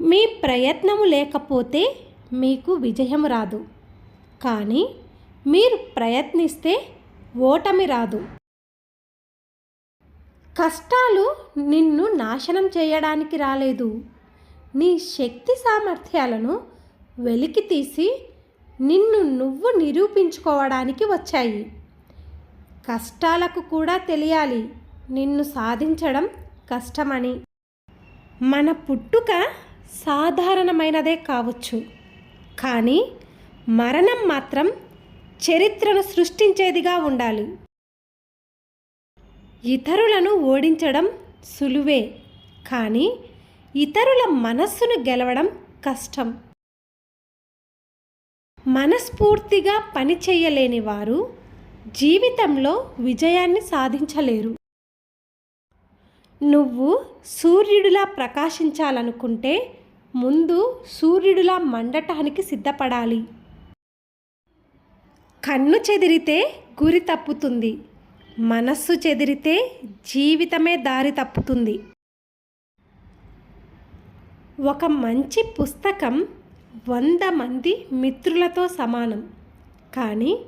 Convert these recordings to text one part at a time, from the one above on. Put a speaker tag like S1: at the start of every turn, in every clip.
S1: మీ ప్రయత్నము లేకపోతే మీకు విజయం రాదు. కానీ మీరు ప్రయత్నిస్తే ఓటమి రాదు. కష్టాలు నిన్ను నాశనం చేయడానికి రాలేదు. నీ శక్తి సామర్థ్యాలను వెలికి తీసి నిన్ను నువ్వు నిరూపించుకోవడానికి వచ్చాయి. కష్టాలకు కూడా తెలియాలి. నిన్ను సాధించడం కష్టమని. మన పుట్టుక సాధారణమైనదే కావచ్చు. కానీ మరణం మాత్రం చరిత్రను సృష్టించేదిగా ఉండాలి. ఇతరులను ఓడించడం సులువే కానీ ఇతరుల మనస్సును గెలవడం కష్టం. మనస్ఫూర్తిగా పని చేయలేని వారు జీవితంలో విజయాన్ని సాధించలేరు. నువ్వు సూర్యుడిలా ప్రకాశించాలనుకుంటే ముందు సూర్యుడిలా మండటానికి సిద్ధపడాలి. కన్ను చెదిరితే గురి తప్పుతుంది. మనస్సు చెదిరితే జీవితమే దారి తప్పుతుంది. ఒక మంచి పుస్తకం వంద మంది మిత్రులతో సమానం. కానీ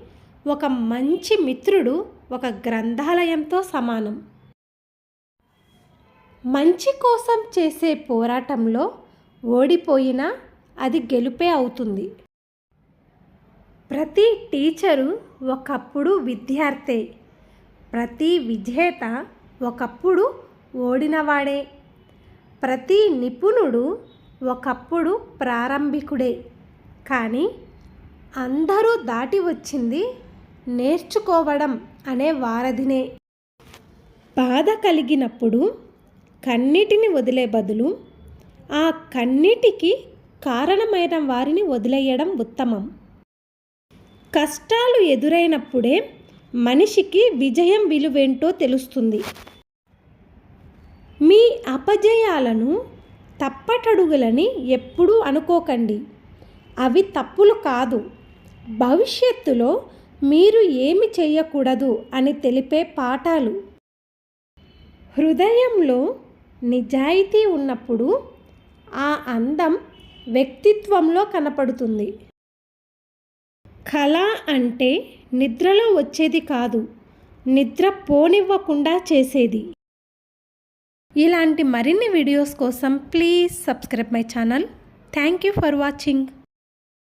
S1: ఒక మంచి మిత్రుడు ఒక గ్రంథాలయంతో సమానం. మంచి కోసం చేసే పోరాటంలో ఓడిపోయినా అది గెలుపే అవుతుంది. ప్రతి టీచరు ఒకప్పుడు విద్యార్థే. ప్రతి విజేత ఒకప్పుడు ఓడినవాడే. ప్రతి నిపుణుడు ఒకప్పుడు ప్రారంభికుడే. కానీ అందరూ దాటి వచ్చింది నేర్చుకోవడం అనే వారధినే. బాధ కలిగినప్పుడు కన్నిటిని వదిలే బదులు ఆ కన్నిటికి కారణమైన వారిని వదిలేయడం ఉత్తమం. కష్టాలు ఎదురైనప్పుడే మనిషికి విజయం విలువేంటో తెలుస్తుంది. మీ అపజయాలను తప్పటడుగులని ఎప్పుడూ అనుకోకండి. అవి తప్పులు కాదు. భవిష్యత్తులో మీరు ఏమి చేయకూడదు అని తెలిపే పాఠాలు. హృదయంలో నిజాయితీ ఉన్నప్పుడు ఆ అందం వ్యక్తిత్వంలో కనపడుతుంది. కళ అంటే నిద్రలో వచ్చేది కాదు నిద్ర పోనివ్వకుండా చేసేది. ఇలాంటి మరిన్ని వీడియోస్ కోసం please subscribe my channel. Thank you for watching.